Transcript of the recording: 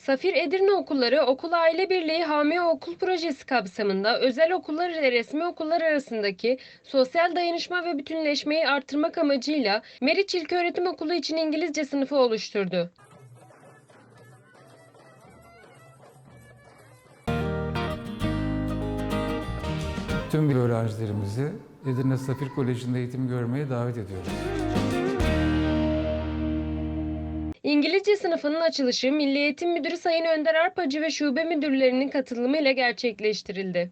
Safir Edirne Okulları Okul Aile Birliği Hami Okul Projesi kapsamında özel okullar ile resmi okullar arasındaki sosyal dayanışma ve bütünleşmeyi artırmak amacıyla Meriç İlköğretim Okulu için İngilizce sınıfı oluşturdu. Tüm öğrencilerimizi Edirne Safir Koleji'nde eğitim görmeye davet ediyoruz. İngilizce sınıfının açılışı Milli Eğitim Müdürü Sayın Önder Arpacı ve şube müdürlerinin katılımıyla gerçekleştirildi.